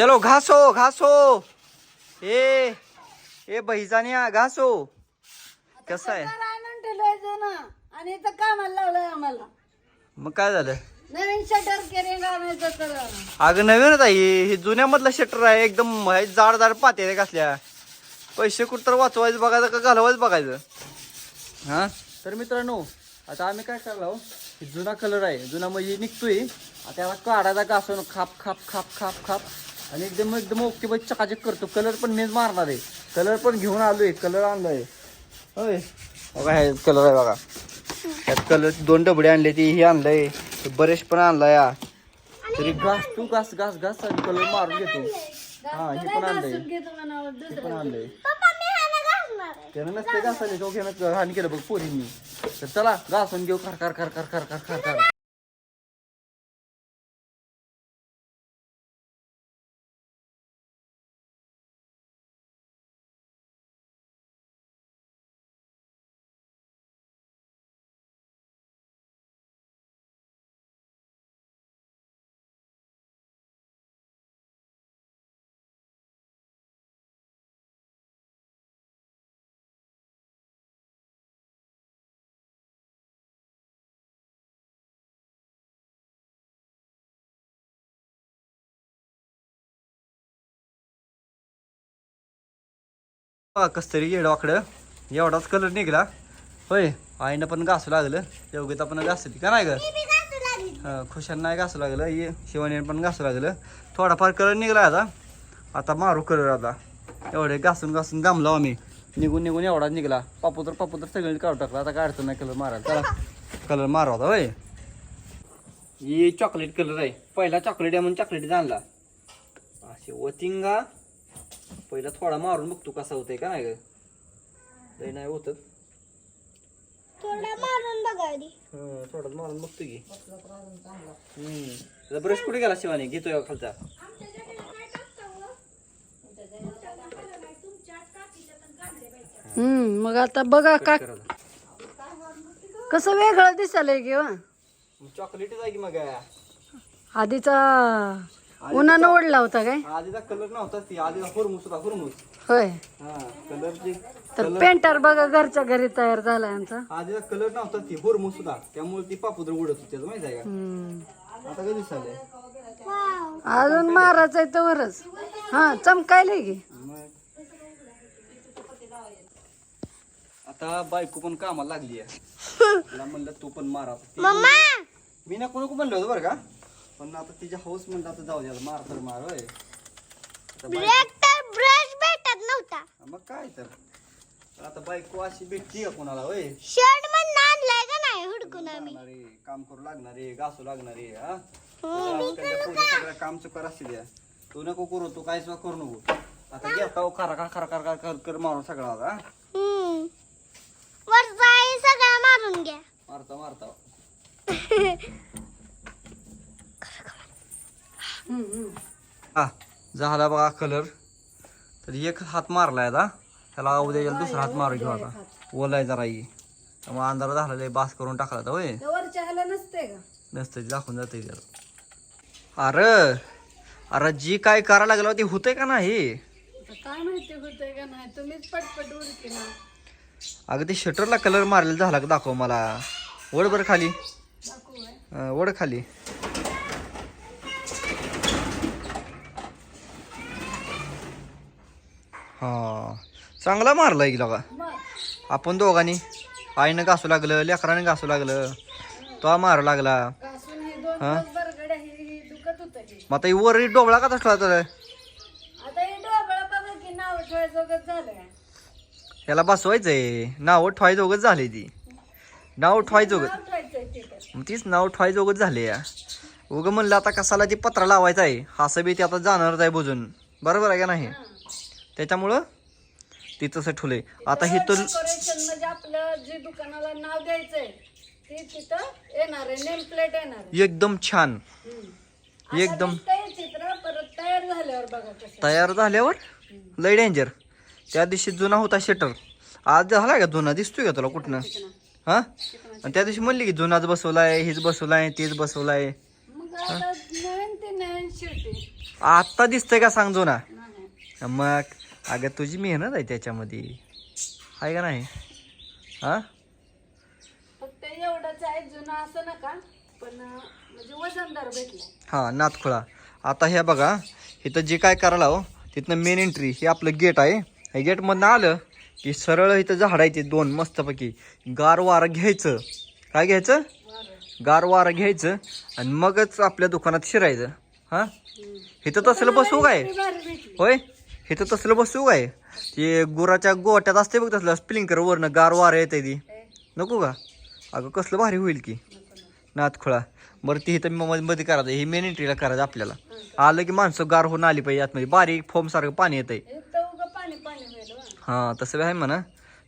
चलो घासो घासो. ए ए बहिजानिया घासो. कसं आहे? तर आणून ठेवायचं ना. आणि इथं कामाला लावलंय आम्हाला. मग काय झालं? नवीन शटर केरिंग आणायचं तर अगं नवीनच आहे हे. हे जुन्यामधलं शटर आहे. एकदम हे जाड जाड पाते कसल्या पैसे कुठं तर वाचवायचं बघायचं का घालवायचं बघायचं. हा? तर मित्रांनो आता आम्ही काय करलो हे जुना कलर आहे. जुना म्हणजे निघतोय. आता त्याला काढायचा घासून खाप खाप खाप खाप खाप. आणि एकदम एकदम ओके बाई चकाचक करतो. कलर पण मीच मारणार आहे. कलर पण घेऊन आलोय कलर आणलाय. होय. बघा हे कलर आहे बघा. त्यात कलर दोन डबडे आणले ती हे आणलंय. बरेच पण आणलाय. तरी घास तू घास घास घास आणि कलर मारून घेतो. हा हे पण आणलंय. हे पण आणलंय. त्यानं नसते घासायला तो घेणं हानी केलं बघ पोरींनी. तर चला घासून घेऊ. खर खर खर खर खर खर खर. कस तरी येडवाकडं एवढाच कलर निघला. होय आईनं पण घासू लागलं. योग्यता पण घासली. का नाही ग? हा, खुशाल नाही घासू लागलं. ये शिवानीने पण घासू लागलं. थोडाफार कलर निघला आता. आता मारू कलर आता. एवढे घासून घासून जमलो आम्ही. निघून निघून एवढाच निघला. पापू तर पापू तर सगळे काढून टाकला. आता अडचण नाही कलर मारायला. चला. कलर मारू आता होय. ही चॉकलेट कलर आहे. पहिला चॉकलेट आहे म्हणून चॉकलेट आणला. असे वतिंगा. पहिला थोडा मारून बघतो कसा होतंय का नाही ग. लय नाही होत थोडा मारून बघा आधी. थोडा मारून बघतो की. हम्म ब्रश कुठे गेला शिवानी? घेतोय का खालचा? हम्म मग आता बघा का. कसं वेगळं मग चॉकलेट आहे की मग? आधीचा उन्हानं ओढला होता काय? आधीचा कलर नव्हता ती आधीचा हुरमुस होता हुरमुस. होय. हा कलरची तर पेंटर बघा घरच्या घरी तयार झाला यांचा आधीचा कलर नव्हता ती हुरमुस होता. त्यामुळे ती पापुद्र उडत होती त्याचं माहिती आहे. का? आता कधी दिसायलंय अजून मारायचं आहे तवरच हा चमकायले की. आता बायको पण कामाला लागली आहे. म्हणलं तू पण मारा. मी ना कोण म्हणलं होतं बरं का? पण आता तिच्या हाऊस म्हणलं आता जाऊ द्या मार तर मार होय. आता बायको- ब्रेक तर ब्रश भेटत नव्हता. मग काय तर. पण आता बायको अशी भेटती का कोणाला होय? शर्ट मधून आणलाय का नाही हुडकून आम्ही? लागणारे काम करू लागणारे घासू लागणारे हा? आजकालच्या पोरी सगळं काम चुकार असते द्या. तू नको करू तू सुद्धा करू नको. आता घेता खरा खरा खरा खरा कर कर मारून सगळा आता हा? हम्म. वरचा आहे सगळा मारून घ्या. मारता मारता हा झाला बघा कलर तर एक हात मारलाय आता. त्याला उद्या दुसरा हात मारू घेऊ आता. ओलाय जरा ये त्यामुळे अंधार झालेला आहे बास करून टाकला आता होय. नसते का? नसतं ते दाखवून जाते त्याला. अरे अरे जी काय करायला लागलं ते होतंय का नाही? काय माहिती होतंय का नाही? तुम्हीच पटपट उडकी ना. अगं ते शटरला कलर मारलेला झाला का दाखव मला. वड बरं खाली. वड खाली. हा. चांगला मारला का? मग आपण दोघांनी. आईनं घासू लागलं लेकराने घासू लागलं. तो मारू लागला. ही हा? ही ही की. मग आता ही वर डोबळा का तसला तर? हे की याला बसवायचंय. नाव ठवायजोगच झाले ती. नाव ठवायजोगत तीच नाव ठवायजोगच झाले या. उग म्हणलं आता कसाला ती पत्रा लावायचा आहे असं बी ते आता जाणारच आहे बुजून. बरोबर आहे का नाही? त्याच्यामुळं ती तसं ठुले आता हे तर डेकोरेशन म्हणजे आपलं जे दुकानाला नाव द्यायचंय ते तिथं येणार आहे. नेम प्लेट येणार आहे. एकदम छान. एकदम आता दिसतंय चित्र परत तयार झाल्यावर बघा कसं तयार झाल्यावर लय डेंजर त्या दिवशी जुना होता शटर आज झाला का जुना? दिसतोय का तुला कुठनं? हा? आणि त्या दिवशी म्हणली की जुनाच बसवलाय हेच बसवलाय तेच बसवलाय. मग आता नवीन ते नवीन शेवटी आत्ता दिसतंय का सांग जो ना नाही. मग अगं तुझी मेहनत आहे त्याच्यामध्ये. आहे का नाही? हा? फक्त एवढंच आहे जुनं असं नका पण म्हणजे वजनदार भेटलं हा नाथखोळा आता हे बघा इथं जे काय करायला हो तिथनं मेन एंट्री हे आपलं गेट आहे. हे गेटमधनं आलं की सरळ इथं झाडायचे दोन मस्तपैकी. गार वारं घ्यायचं. काय घ्यायचं? गार वारं घ्यायचं आणि मगच आपल्या दुकानात शिरायचं. हा? इथं तसलं बसवू काय? भारी होय इथं तसलं बसवू काय? ते गुराच्या गोट्यात असते बघ तसलं स्प्लिंकर वरनं गार वारं येते ती. नको का? अगं कसलं भारी होईल की. नाथखोळा बरं ती इथं मध्ये मध्ये करायचं हे मेन एंट्रीला करायचं आपल्याला. आलं की माणसं गार होऊन आली पाहिजे आतमध्ये. बारीक फोम सारखं पाणी पाणी होईल हं. हा तसं बी आहे म्हणा.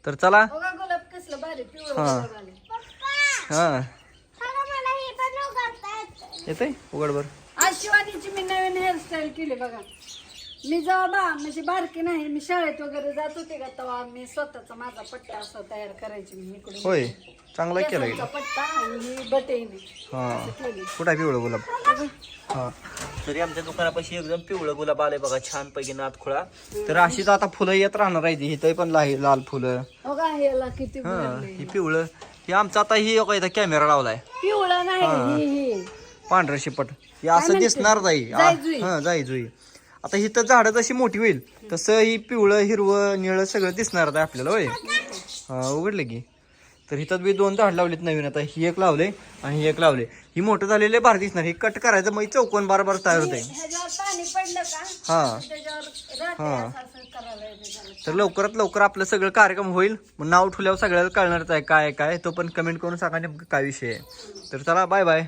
तर चला. बघा गुलाब कसलं भारी पिवळं हा. हा. हे येतं. येतंय. उघड बर. आज शिवानीची मी नवीन हेअरस्टाईल केली बघा. मी जेव्हा बा म्हणजे बारकी नाही मी शाळेत वगैरे जात होते का तेव्हा मी स्वतःचा माझा पट्टा असा तयार करायची मी इकडून होय चांगला केला केसांचा पट्टा आणि ही बटेने हा. केली कुठं आहे पिवळं गुलाब? हा. तरी आमच्या दुकानापाशी एकदम पिवळं गुलाब आलंय बघा छान पैकी नाथखोळा तर अशीच आता फुलं येत राहणार आहे इथं पण लाल फुलं. ह्याला किती हा भरले ही पिवळं. हे आमचं आता ही एक इथं कॅमेरा लावलाय. पिवळा नाही ही. ही पांढरं शिपट. हे असं? दिसणार जाई. हा जाई जुई. आता ही तर झाडं जशी मोठी होईल तसं ही पिवळं हिरवं निळं सगळं दिसणार आहे आपल्याला होय. हा उघडले की. तर इथं बी दोन झाड लावलेत नवीन आता ही एक लावले आणि ही एक लावले ही मोठं झालेले भार दिसणार ही कट करायचं मग चौकोन बार बार तयार होते हा. हा. तर लवकरात लवकर आपलं सगळं कार्यक्रम होईल. मग नाव ठेवल्यावर सगळ्याला कळणारच आहे काय काय तो पण कमेंट करून सांगा नेमकं काय विषय आहे. तर चला बाय बाय